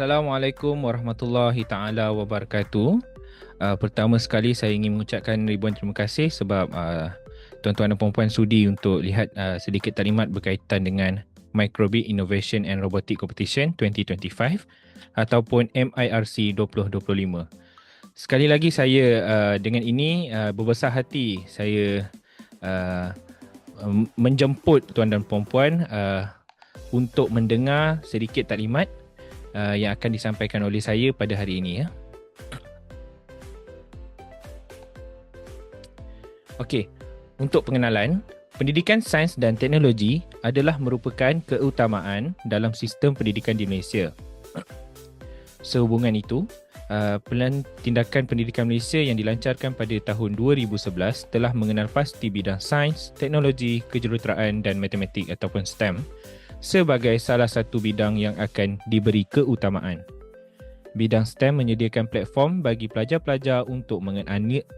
Assalamualaikum warahmatullahi taala wabarakatuh. Uh, pertama sekali saya ingin mengucapkan ribuan terima kasih sebab uh, tuan-tuan dan puan-puan sudi untuk lihat uh, sedikit taklimat berkaitan dengan Microbit Innovation and Robotic Competition 2025 ataupun MIRC 2025. Sekali lagi saya uh, dengan ini uh, berbesar hati saya uh, menjemput tuan dan puan-puan uh, untuk mendengar sedikit taklimat uh, yang akan disampaikan oleh saya pada hari ini ya. Okey, untuk pengenalan, pendidikan sains dan teknologi adalah merupakan keutamaan dalam sistem pendidikan di Malaysia. Sehubungan itu, uh, Pelan Tindakan Pendidikan Malaysia yang dilancarkan pada tahun 2011 telah mengenal pasti bidang sains, teknologi, kejuruteraan dan matematik ataupun STEM sebagai salah satu bidang yang akan diberi keutamaan. Bidang STEM menyediakan platform bagi pelajar-pelajar untuk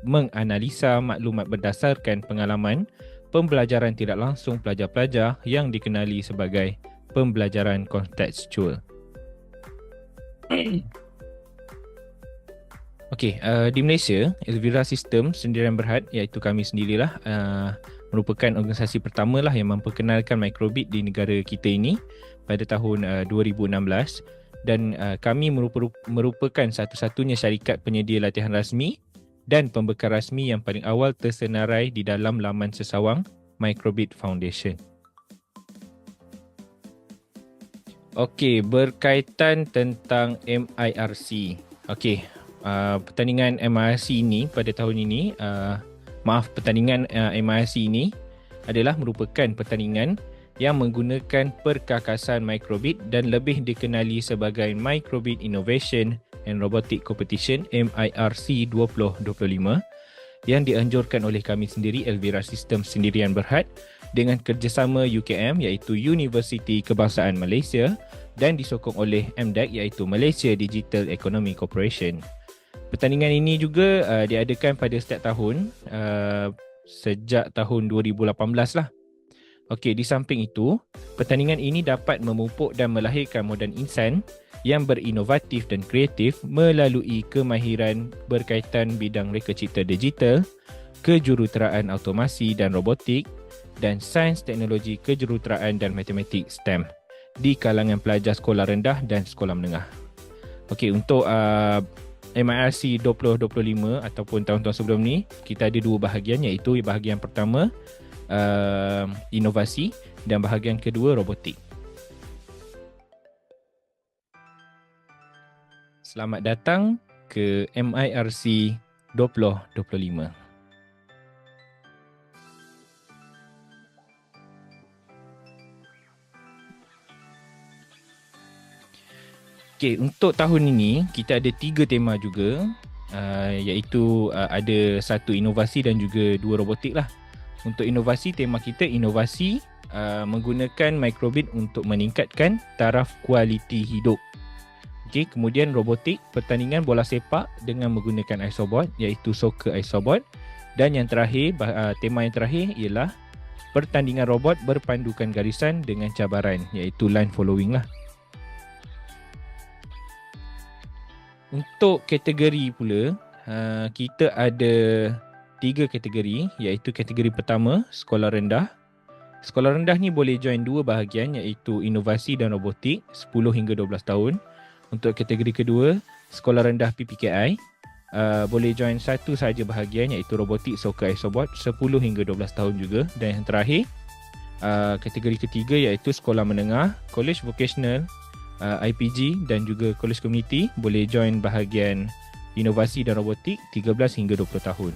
menganalisa maklumat berdasarkan pengalaman pembelajaran tidak langsung pelajar-pelajar yang dikenali sebagai pembelajaran kontekstual. Okey, uh, di Malaysia, Elvira System sendirian berhad iaitu kami sendirilah uh, merupakan organisasi pertama lah yang memperkenalkan microbit di negara kita ini pada tahun uh, 2016 dan uh, kami merupakan satu-satunya syarikat penyedia latihan rasmi dan pembekal rasmi yang paling awal tersenarai di dalam laman sesawang Microbit Foundation. Okey, berkaitan tentang MIRC. Okey, uh, pertandingan MIRC ini pada tahun ini uh, maaf pertandingan uh, MIRC ini adalah merupakan pertandingan yang menggunakan perkakasan microbit dan lebih dikenali sebagai Microbit Innovation and Robotic Competition MIRC 2025 yang dianjurkan oleh kami sendiri Elvira System sendirian berhad dengan kerjasama UKM iaitu Universiti Kebangsaan Malaysia dan disokong oleh MDEC iaitu Malaysia Digital Economy Corporation. Pertandingan ini juga uh, diadakan pada setiap tahun uh, sejak tahun 2018 lah. Okey, di samping itu, pertandingan ini dapat memupuk dan melahirkan modern insan yang berinovatif dan kreatif melalui kemahiran berkaitan bidang reka cipta digital, kejuruteraan automasi dan robotik dan sains teknologi kejuruteraan dan matematik STEM di kalangan pelajar sekolah rendah dan sekolah menengah. Okey, untuk uh, MIRC 2025 ataupun tahun-tahun sebelum ni kita ada dua bahagian iaitu bahagian pertama uh, inovasi dan bahagian kedua robotik. Selamat datang ke MIRC 2025. Okay, untuk tahun ini kita ada tiga tema juga uh, iaitu uh, ada satu inovasi dan juga dua robotik lah. Untuk inovasi, tema kita inovasi uh, menggunakan microbit untuk meningkatkan taraf kualiti hidup. Okay, kemudian robotik, pertandingan bola sepak dengan menggunakan isobot iaitu soccer isobot. Dan yang terakhir, uh, tema yang terakhir ialah pertandingan robot berpandukan garisan dengan cabaran iaitu line following lah. Untuk kategori pula, uh, kita ada tiga kategori iaitu kategori pertama, sekolah rendah. Sekolah rendah ni boleh join dua bahagian iaitu inovasi dan robotik 10 hingga 12 tahun. Untuk kategori kedua, sekolah rendah PPKI, uh, boleh join satu sahaja bahagian iaitu robotik soccer isobot 10 hingga 12 tahun juga. Dan yang terakhir, uh, kategori ketiga iaitu sekolah menengah, college vocational uh, IPG dan juga College Community boleh join bahagian inovasi dan robotik 13 hingga 20 tahun.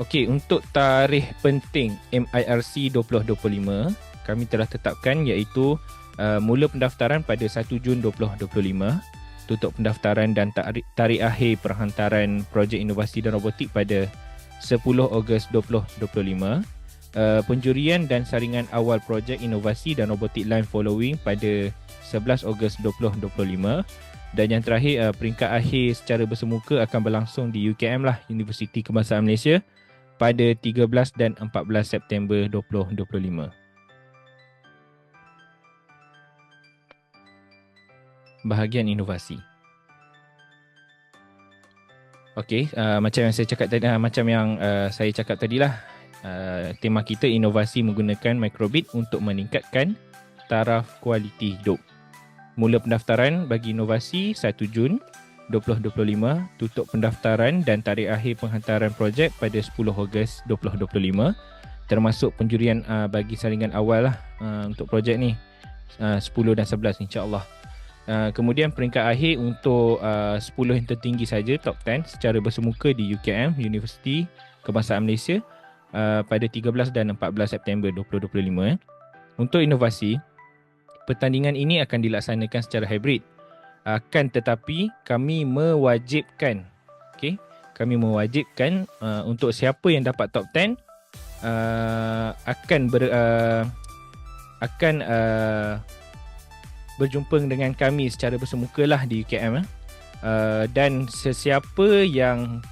Okey, untuk tarikh penting MIRC 2025, kami telah tetapkan iaitu uh, mula pendaftaran pada 1 Jun 2025, tutup pendaftaran dan tarikh, tarikh akhir perhantaran projek inovasi dan robotik pada 10 Ogos 2025 uh, penjurian dan saringan awal projek inovasi dan robotik line following pada 11 Ogos 2025 dan yang terakhir uh, peringkat akhir secara bersemuka akan berlangsung di UKM lah Universiti Kebangsaan Malaysia pada 13 dan 14 September 2025. bahagian inovasi. Okey, uh, macam yang saya cakap tadi, uh, macam yang uh, saya cakap tadi lah, uh, tema kita inovasi menggunakan microbit untuk meningkatkan taraf kualiti hidup. Mula pendaftaran bagi inovasi 1 Jun 2025, tutup pendaftaran dan tarikh akhir penghantaran projek pada 10 Ogos 2025 termasuk penjurian uh, bagi saringan awal lah uh, untuk projek ni uh, 10 dan 11 insyaAllah. Uh, kemudian peringkat akhir untuk uh, 10 yang tertinggi saja top 10 secara bersemuka di UKM University Kebangsaan Malaysia uh, pada 13 dan 14 September 2025 eh. Untuk inovasi pertandingan ini akan dilaksanakan secara hybrid akan tetapi kami mewajibkan okey kami mewajibkan uh, untuk siapa yang dapat top 10 uh, akan ber, uh, akan uh, berjumpa dengan kami secara bersemuka lah di UKM eh. uh, dan sesiapa yang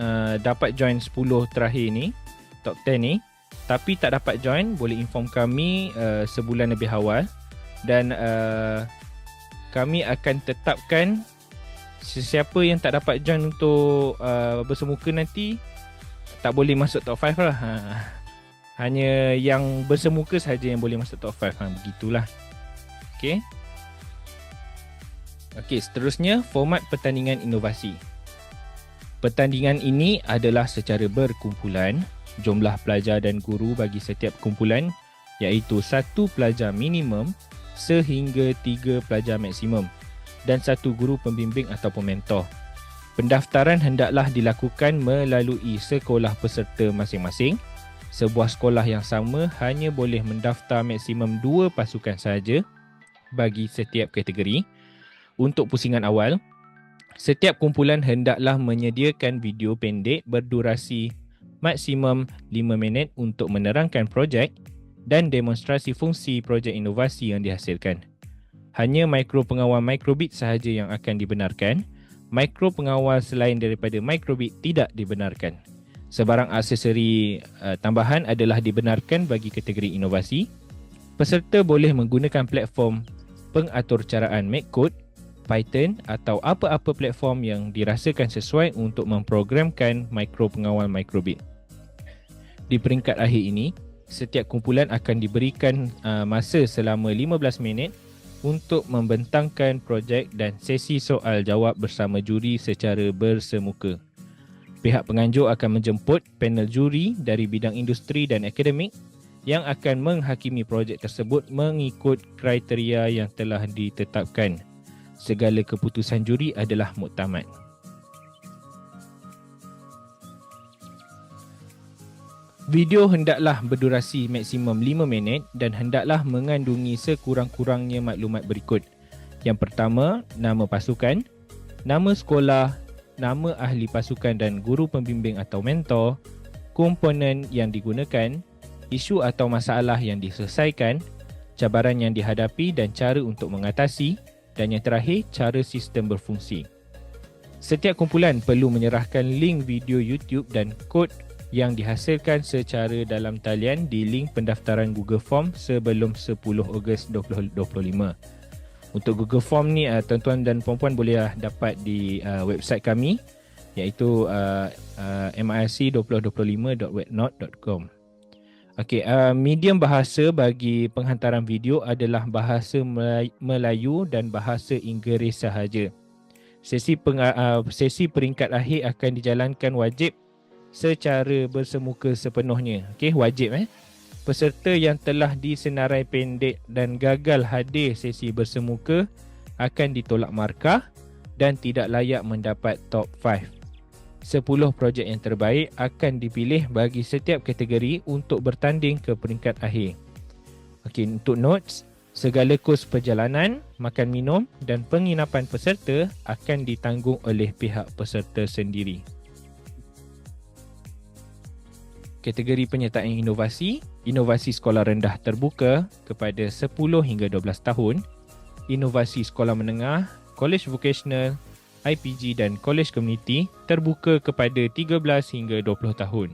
uh, dapat join 10 terakhir ni top 10 ni tapi tak dapat join boleh inform kami uh, sebulan lebih awal dan uh, kami akan tetapkan sesiapa yang tak dapat join untuk uh, bersemuka nanti tak boleh masuk top 5 lah ha. hanya yang bersemuka saja yang boleh masuk top 5 ha, begitulah Okey. Okey, seterusnya format pertandingan inovasi. Pertandingan ini adalah secara berkumpulan. Jumlah pelajar dan guru bagi setiap kumpulan iaitu satu pelajar minimum sehingga tiga pelajar maksimum dan satu guru pembimbing ataupun mentor. Pendaftaran hendaklah dilakukan melalui sekolah peserta masing-masing. Sebuah sekolah yang sama hanya boleh mendaftar maksimum dua pasukan sahaja bagi setiap kategori. Untuk pusingan awal, setiap kumpulan hendaklah menyediakan video pendek berdurasi maksimum 5 minit untuk menerangkan projek dan demonstrasi fungsi projek inovasi yang dihasilkan. Hanya mikro pengawal microbit sahaja yang akan dibenarkan. Mikro pengawal selain daripada microbit tidak dibenarkan. Sebarang aksesori uh, tambahan adalah dibenarkan bagi kategori inovasi. Peserta boleh menggunakan platform pengaturcaraan MacCode, Python atau apa-apa platform yang dirasakan sesuai untuk memprogramkan mikro pengawal microbit. Di peringkat akhir ini, setiap kumpulan akan diberikan uh, masa selama 15 minit untuk membentangkan projek dan sesi soal jawab bersama juri secara bersemuka. Pihak penganjur akan menjemput panel juri dari bidang industri dan akademik yang akan menghakimi projek tersebut mengikut kriteria yang telah ditetapkan. Segala keputusan juri adalah muktamad. Video hendaklah berdurasi maksimum 5 minit dan hendaklah mengandungi sekurang-kurangnya maklumat berikut. Yang pertama, nama pasukan, nama sekolah, nama ahli pasukan dan guru pembimbing atau mentor, komponen yang digunakan, isu atau masalah yang diselesaikan, cabaran yang dihadapi dan cara untuk mengatasi dan yang terakhir, cara sistem berfungsi. Setiap kumpulan perlu menyerahkan link video YouTube dan kod yang dihasilkan secara dalam talian di link pendaftaran Google Form sebelum 10 Ogos 2025. Untuk Google Form ni uh, tuan-tuan dan puan-puan boleh uh, dapat di uh, website kami iaitu uh, uh, mirc2025.webnot.com. Okey, uh, medium bahasa bagi penghantaran video adalah bahasa Melayu dan bahasa Inggeris sahaja. Sesi peng, uh, sesi peringkat akhir akan dijalankan wajib secara bersemuka sepenuhnya. Okey, wajib eh. Peserta yang telah disenarai pendek dan gagal hadir sesi bersemuka akan ditolak markah dan tidak layak mendapat top 5. 10 projek yang terbaik akan dipilih bagi setiap kategori untuk bertanding ke peringkat akhir. Okey, untuk notes, segala kos perjalanan, makan minum dan penginapan peserta akan ditanggung oleh pihak peserta sendiri. Kategori penyertaan inovasi, inovasi sekolah rendah terbuka kepada 10 hingga 12 tahun, inovasi sekolah menengah, college vocational, IPG dan College Community terbuka kepada 13 hingga 20 tahun.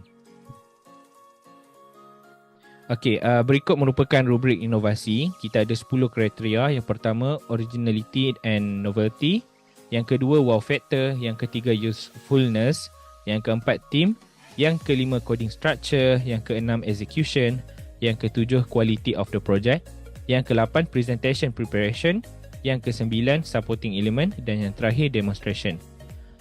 Okey, uh, berikut merupakan rubrik inovasi. Kita ada 10 kriteria. Yang pertama, originality and novelty. Yang kedua, wow factor. Yang ketiga, usefulness. Yang keempat, team. Yang kelima, coding structure. Yang keenam, execution. Yang ketujuh, quality of the project. Yang kelapan, presentation preparation. Yang kesembilan, supporting element. Dan yang terakhir, demonstration.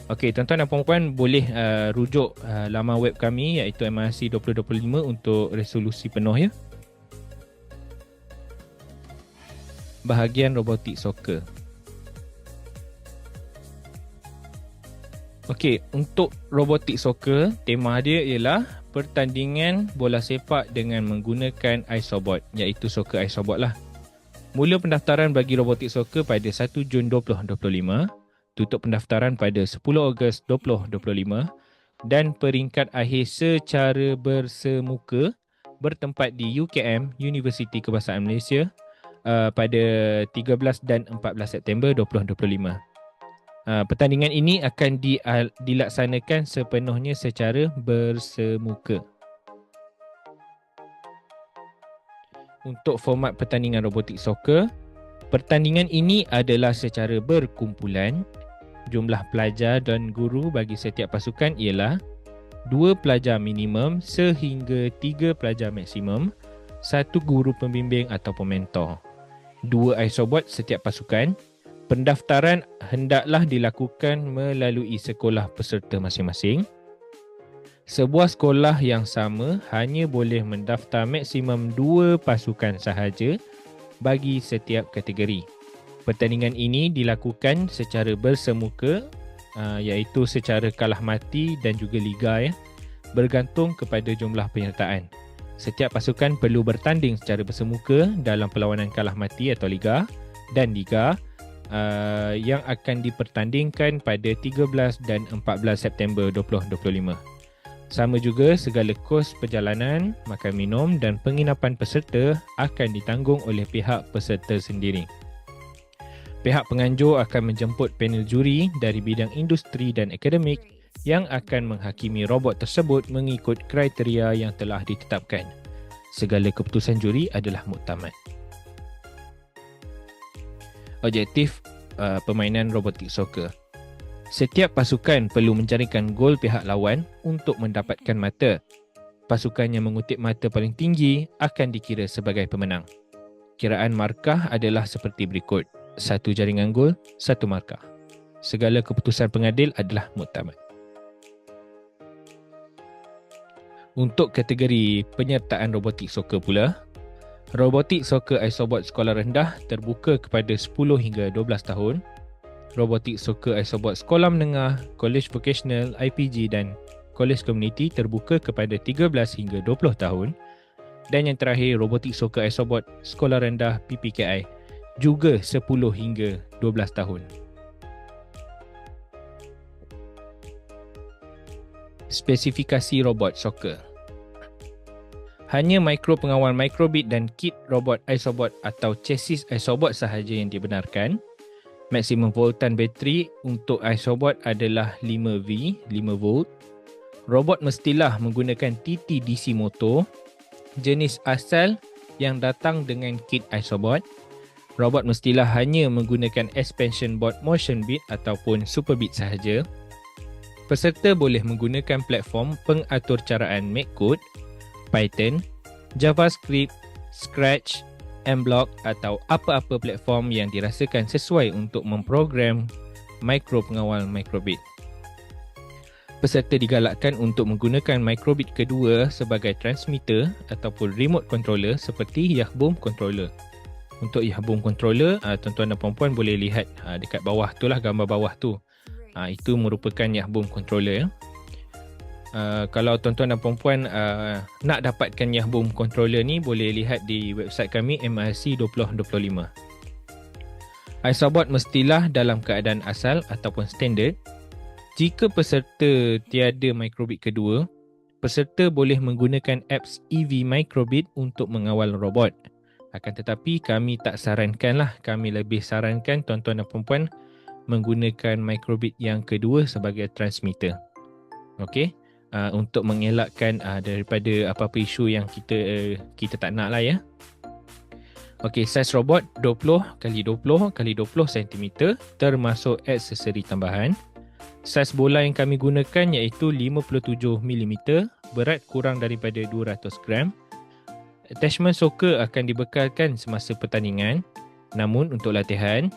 Okey, tuan-tuan dan puan-puan boleh uh, rujuk uh, laman web kami iaitu MRC 2025 untuk resolusi penuh ya. Bahagian robotik soccer. Okey, untuk robotik soccer, tema dia ialah pertandingan bola sepak dengan menggunakan iSobot iaitu soccer iSobot lah. Mula pendaftaran bagi robotik soccer pada 1 Jun 2025 tutup pendaftaran pada 10 Ogos 2025 dan peringkat akhir secara bersemuka bertempat di UKM Universiti Kebangsaan Malaysia uh, pada 13 dan 14 September 2025. Uh, pertandingan ini akan di, uh, dilaksanakan sepenuhnya secara bersemuka. Untuk format pertandingan robotik soccer, pertandingan ini adalah secara berkumpulan jumlah pelajar dan guru bagi setiap pasukan ialah dua pelajar minimum sehingga tiga pelajar maksimum, satu guru pembimbing atau mentor. Dua isobot setiap pasukan. Pendaftaran hendaklah dilakukan melalui sekolah peserta masing-masing. Sebuah sekolah yang sama hanya boleh mendaftar maksimum dua pasukan sahaja bagi setiap kategori. Pertandingan ini dilakukan secara bersemuka uh, iaitu secara kalah mati dan juga liga ya bergantung kepada jumlah penyertaan. Setiap pasukan perlu bertanding secara bersemuka dalam perlawanan kalah mati atau liga dan liga uh, yang akan dipertandingkan pada 13 dan 14 September 2025. Sama juga segala kos perjalanan, makan minum dan penginapan peserta akan ditanggung oleh pihak peserta sendiri. Pihak penganjur akan menjemput panel juri dari bidang industri dan akademik yang akan menghakimi robot tersebut mengikut kriteria yang telah ditetapkan. Segala keputusan juri adalah muktamad. Objektif uh, permainan robotik soccer. Setiap pasukan perlu mencarikan gol pihak lawan untuk mendapatkan mata. Pasukan yang mengutip mata paling tinggi akan dikira sebagai pemenang. Kiraan markah adalah seperti berikut satu jaringan gol, satu markah. Segala keputusan pengadil adalah muktamad. Untuk kategori penyertaan robotik soccer pula, robotik soccer isobot sekolah rendah terbuka kepada 10 hingga 12 tahun. Robotik soccer isobot sekolah menengah, college vocational, IPG dan college community terbuka kepada 13 hingga 20 tahun. Dan yang terakhir, robotik soccer isobot sekolah rendah PPKI juga 10 hingga 12 tahun. Spesifikasi robot soccer Hanya mikro pengawal microbit dan kit robot isobot atau chassis isobot sahaja yang dibenarkan. Maksimum voltan bateri untuk isobot adalah 5V, 5 volt. Robot mestilah menggunakan TT DC motor jenis asal yang datang dengan kit isobot robot mestilah hanya menggunakan expansion board motion bit ataupun super bit sahaja. Peserta boleh menggunakan platform pengaturcaraan MakeCode, Python, JavaScript, Scratch, Mblock atau apa-apa platform yang dirasakan sesuai untuk memprogram mikro pengawal microbit. Peserta digalakkan untuk menggunakan microbit kedua sebagai transmitter ataupun remote controller seperti Yahboom controller. Untuk Yahboom controller uh, tuan-tuan dan puan-puan boleh lihat uh, dekat bawah tu lah gambar bawah tu. Uh, itu merupakan Yahboom controller uh, kalau tuan-tuan dan puan-puan uh, nak dapatkan Yahboom controller ni boleh lihat di website kami MRC 2025 iSobot mestilah dalam keadaan asal ataupun standard jika peserta tiada microbit kedua peserta boleh menggunakan apps EV Microbit untuk mengawal robot akan tetapi kami tak sarankan lah. Kami lebih sarankan tuan-tuan dan perempuan menggunakan microbit yang kedua sebagai transmitter. Okey. Uh, untuk mengelakkan uh, daripada apa-apa isu yang kita uh, kita tak nak lah ya. Okey, saiz robot 20 kali 20 kali 20 cm termasuk aksesori tambahan. Saiz bola yang kami gunakan iaitu 57 mm, berat kurang daripada 200 gram. Attachment soccer akan dibekalkan semasa pertandingan. Namun untuk latihan,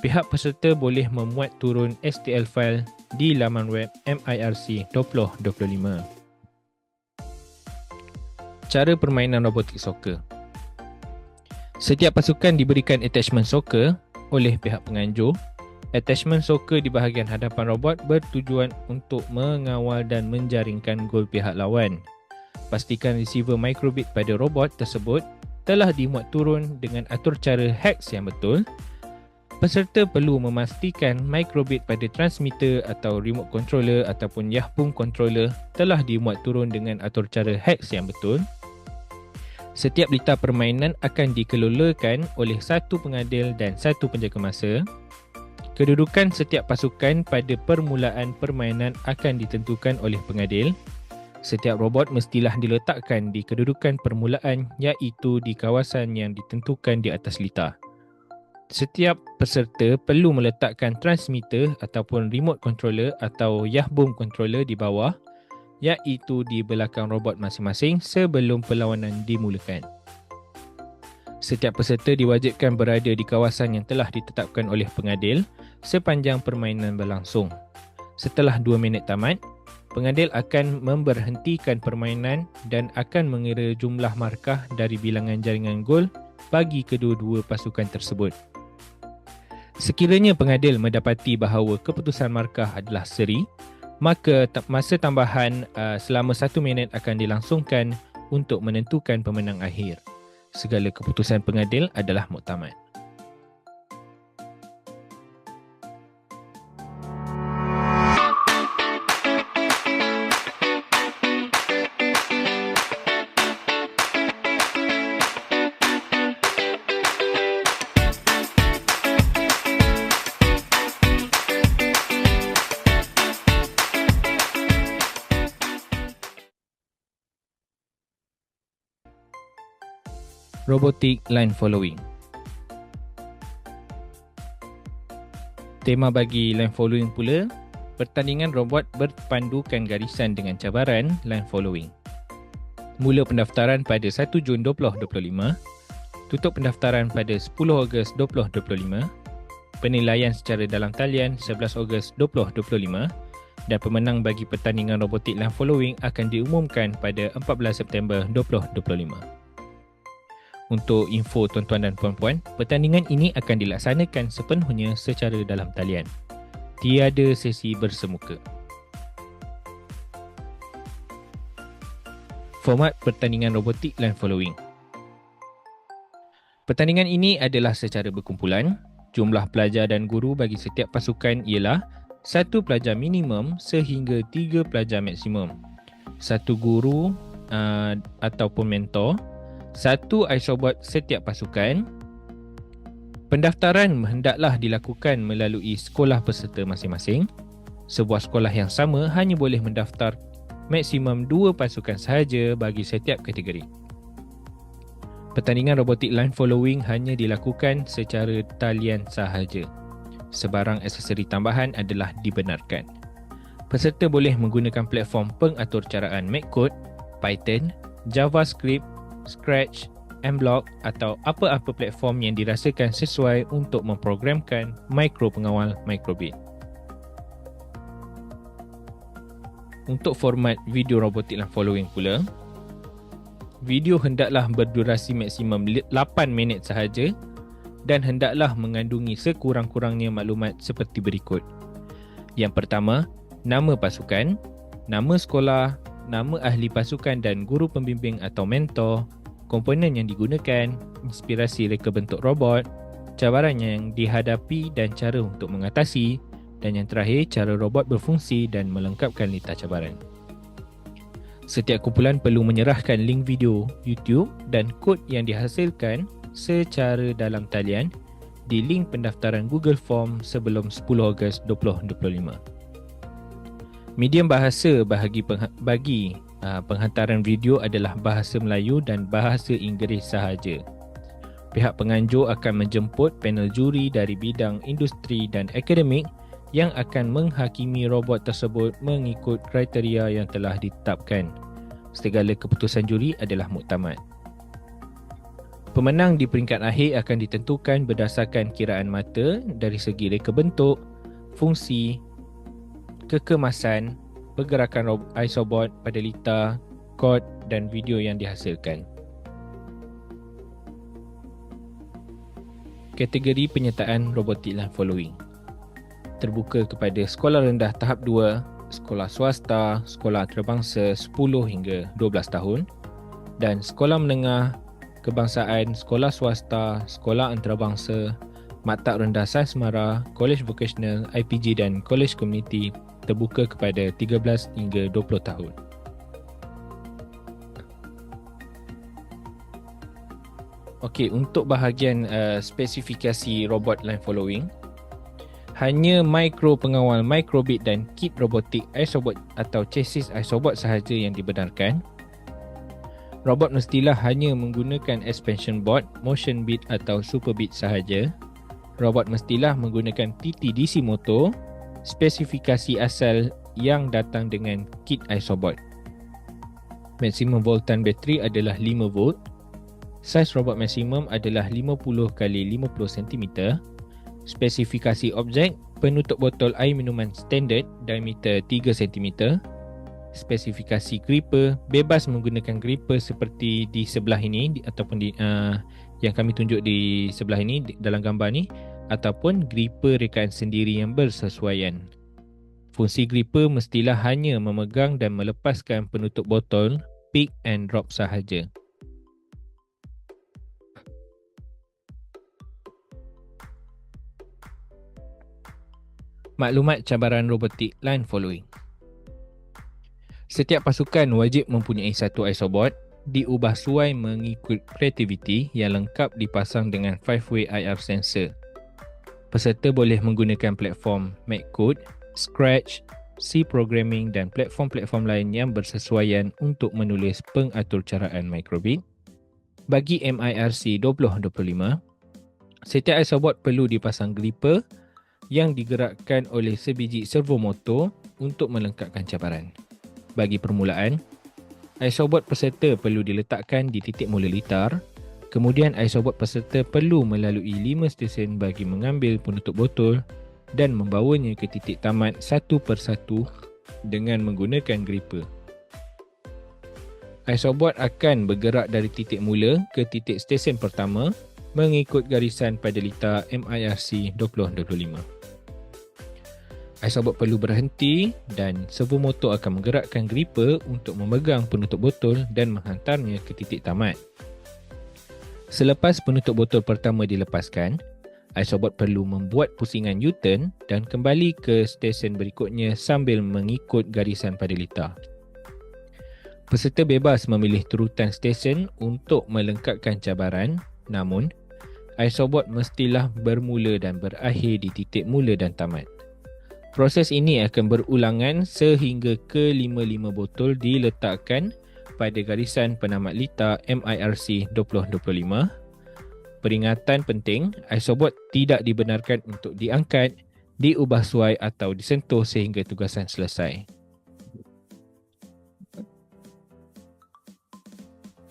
pihak peserta boleh memuat turun STL file di laman web MIRC 2025. Cara permainan robotik soccer Setiap pasukan diberikan attachment soccer oleh pihak penganjur. Attachment soccer di bahagian hadapan robot bertujuan untuk mengawal dan menjaringkan gol pihak lawan. Pastikan receiver microbit pada robot tersebut telah dimuat turun dengan atur cara hex yang betul Peserta perlu memastikan microbit pada transmitter atau remote controller ataupun Yahboom controller telah dimuat turun dengan atur cara hex yang betul. Setiap lita permainan akan dikelolakan oleh satu pengadil dan satu penjaga masa. Kedudukan setiap pasukan pada permulaan permainan akan ditentukan oleh pengadil. Setiap robot mestilah diletakkan di kedudukan permulaan iaitu di kawasan yang ditentukan di atas lita setiap peserta perlu meletakkan transmitter ataupun remote controller atau Yahboom controller di bawah iaitu di belakang robot masing-masing sebelum perlawanan dimulakan. Setiap peserta diwajibkan berada di kawasan yang telah ditetapkan oleh pengadil sepanjang permainan berlangsung. Setelah 2 minit tamat, pengadil akan memberhentikan permainan dan akan mengira jumlah markah dari bilangan jaringan gol bagi kedua-dua pasukan tersebut. Sekiranya pengadil mendapati bahawa keputusan markah adalah seri, maka masa tambahan uh, selama satu minit akan dilangsungkan untuk menentukan pemenang akhir. Segala keputusan pengadil adalah muktamad. Robotic Line Following Tema bagi line following pula Pertandingan robot berpandukan garisan dengan cabaran line following Mula pendaftaran pada 1 Jun 2025 Tutup pendaftaran pada 10 Ogos 2025 Penilaian secara dalam talian 11 Ogos 2025 dan pemenang bagi pertandingan robotik line following akan diumumkan pada 14 September 2025. Untuk info tuan-tuan dan puan-puan, pertandingan ini akan dilaksanakan sepenuhnya secara dalam talian. Tiada sesi bersemuka. Format pertandingan robotik line following. Pertandingan ini adalah secara berkumpulan. Jumlah pelajar dan guru bagi setiap pasukan ialah satu pelajar minimum sehingga tiga pelajar maksimum. Satu guru uh, ataupun mentor satu isobot setiap pasukan. Pendaftaran hendaklah dilakukan melalui sekolah peserta masing-masing. Sebuah sekolah yang sama hanya boleh mendaftar maksimum dua pasukan sahaja bagi setiap kategori. Pertandingan robotik line following hanya dilakukan secara talian sahaja. Sebarang aksesori tambahan adalah dibenarkan. Peserta boleh menggunakan platform pengatur caraan MacCode, Python, JavaScript Scratch, Mblock atau apa-apa platform yang dirasakan sesuai untuk memprogramkan mikro pengawal microbit. Untuk format video robotik dan following pula, video hendaklah berdurasi maksimum 8 minit sahaja dan hendaklah mengandungi sekurang-kurangnya maklumat seperti berikut. Yang pertama, nama pasukan, nama sekolah, nama ahli pasukan dan guru pembimbing atau mentor, komponen yang digunakan, inspirasi reka bentuk robot, cabaran yang dihadapi dan cara untuk mengatasi, dan yang terakhir, cara robot berfungsi dan melengkapkan lita cabaran. Setiap kumpulan perlu menyerahkan link video YouTube dan kod yang dihasilkan secara dalam talian di link pendaftaran Google Form sebelum 10 Ogos 2025. Medium bahasa bagi, bagi uh, penghantaran video adalah bahasa Melayu dan bahasa Inggeris sahaja. Pihak penganjur akan menjemput panel juri dari bidang industri dan akademik yang akan menghakimi robot tersebut mengikut kriteria yang telah ditetapkan. Segala keputusan juri adalah muktamad. Pemenang di peringkat akhir akan ditentukan berdasarkan kiraan mata dari segi reka bentuk, fungsi, kekemasan, pergerakan isobot pada lita, kod dan video yang dihasilkan. Kategori penyertaan robotik line following terbuka kepada sekolah rendah tahap 2, sekolah swasta, sekolah antarabangsa 10 hingga 12 tahun dan sekolah menengah kebangsaan, sekolah swasta, sekolah antarabangsa, maktab rendah Saiz Mara, College Vocational, IPG dan College Community terbuka kepada 13 hingga 20 tahun. Okey, untuk bahagian uh, spesifikasi robot line following, hanya mikro pengawal microbit dan kit robotik isobot atau chassis isobot sahaja yang dibenarkan. Robot mestilah hanya menggunakan expansion board, motion bit atau super bit sahaja. Robot mestilah menggunakan TTDC motor, spesifikasi asal yang datang dengan kit isobot. Maksimum voltan bateri adalah 5 volt Saiz robot maksimum adalah 50 x 50 cm. Spesifikasi objek, penutup botol air minuman standard diameter 3 cm. Spesifikasi gripper, bebas menggunakan gripper seperti di sebelah ini ataupun di uh, yang kami tunjuk di sebelah ini dalam gambar ni ataupun gripper rekaan sendiri yang bersesuaian. Fungsi gripper mestilah hanya memegang dan melepaskan penutup botol, pick and drop sahaja. maklumat cabaran robotik line following. Setiap pasukan wajib mempunyai satu isobot diubah suai mengikut kreativiti yang lengkap dipasang dengan 5-way IR sensor. Peserta boleh menggunakan platform MacCode, Scratch, C programming dan platform-platform lain yang bersesuaian untuk menulis pengaturcaraan microbit. Bagi MIRC 2025, setiap isobot perlu dipasang gripper yang digerakkan oleh sebiji servo motor untuk melengkapkan cabaran. Bagi permulaan, isobot peserta perlu diletakkan di titik mula litar, kemudian isobot peserta perlu melalui 5 stesen bagi mengambil penutup botol dan membawanya ke titik tamat satu persatu dengan menggunakan gripper. Isobot akan bergerak dari titik mula ke titik stesen pertama mengikut garisan pada litar MIRC 2025. Isobot perlu berhenti dan servo motor akan menggerakkan gripper untuk memegang penutup botol dan menghantarnya ke titik tamat. Selepas penutup botol pertama dilepaskan, Isobot perlu membuat pusingan U-turn dan kembali ke stesen berikutnya sambil mengikut garisan pada litar. Peserta bebas memilih turutan stesen untuk melengkapkan cabaran namun Isobot mestilah bermula dan berakhir di titik mula dan tamat. Proses ini akan berulangan sehingga ke-55 botol diletakkan pada garisan penamat lita MIRC 2025. Peringatan penting, isobot tidak dibenarkan untuk diangkat, diubah suai atau disentuh sehingga tugasan selesai.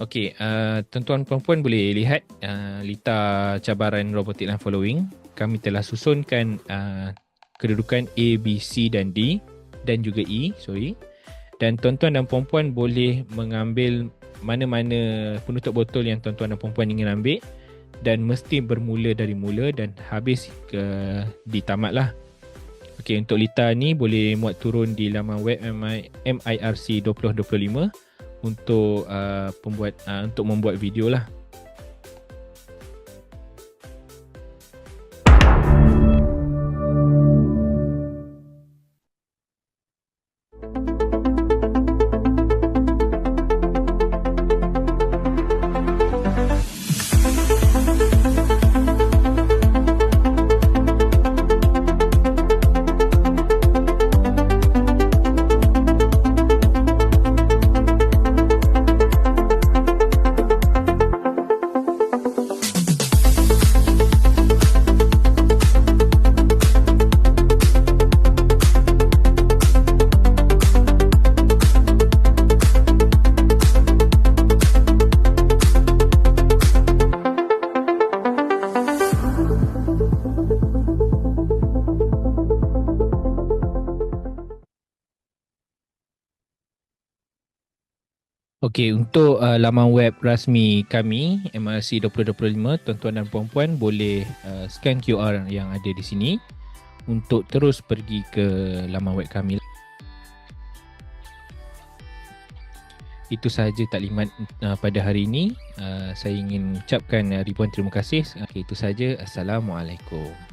Okey, uh, tuan-tuan puan-puan boleh lihat uh, lita cabaran robotik line following. Kami telah susunkan uh, kedudukan A, B, C dan D dan juga E, sorry. Dan tuan-tuan dan puan-puan boleh mengambil mana-mana penutup botol yang tuan-tuan dan puan-puan ingin ambil dan mesti bermula dari mula dan habis ke di tamat lah. Okey, untuk Lita ni boleh muat turun di laman web MI, MIRC 2025 untuk uh, pembuat uh, untuk membuat video lah. Okey, untuk uh, laman web rasmi kami MRC 2025, tuan-tuan dan puan-puan boleh uh, scan QR yang ada di sini untuk terus pergi ke laman web kami. Itu sahaja taklimat uh, pada hari ini. Uh, saya ingin ucapkan uh, ribuan terima kasih. Okay, itu sahaja. Assalamualaikum.